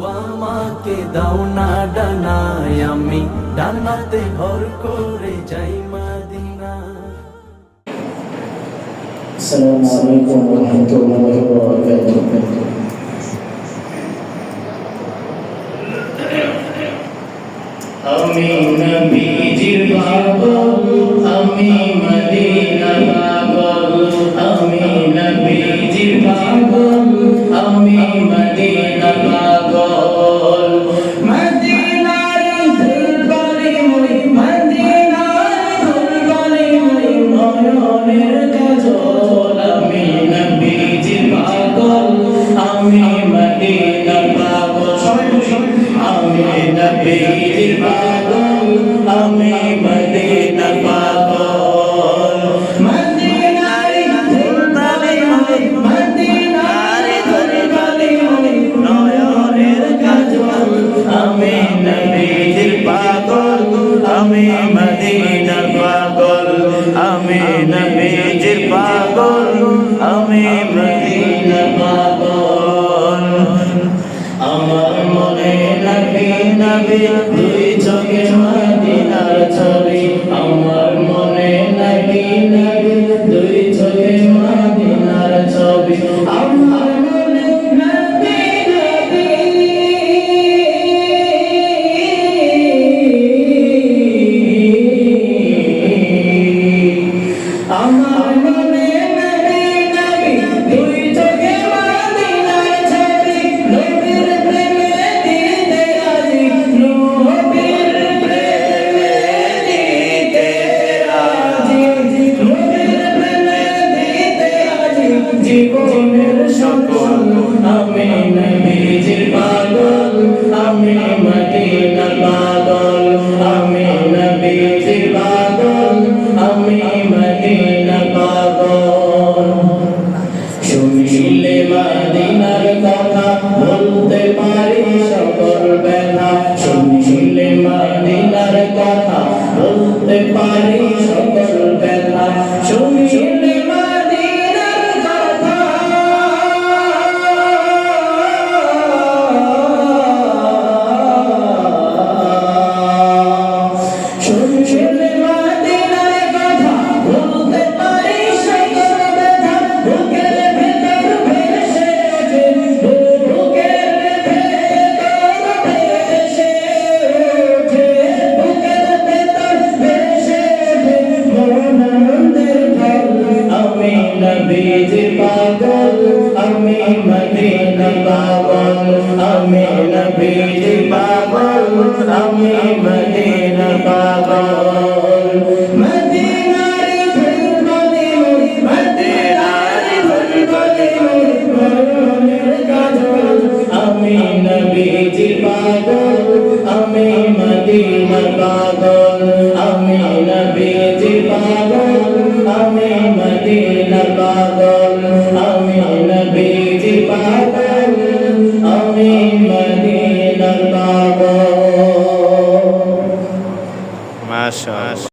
আমাকে দাও না ডানায় আমি ডানাতে ভর করে যাই মাদিনা السلام عليكم ورحمة الله وبركاته আমি নবীজির পাগল আমি মদিনা পাগল আমি নবীজির পাগল আমি আমি নবীজির পাগল আমি মদিনা পাগল মদিনার দরবারে মই মদিনার দরবারে মই নয়নের কাজল আমি নবীজির পাগল আমি মদিনা পাগল আমি নবীজির পাগল আমি Thank. জীবনের সকল আমি নবীজির পাগল আমি পাগল, আমি মদিনা পাগল, আমি নবীজির পাগল, আমি মদিনা পাগল। মদিনার ফুলকলি মদিনার মনের কাজল, আমি নবীজির পাগল, আমি মদিনা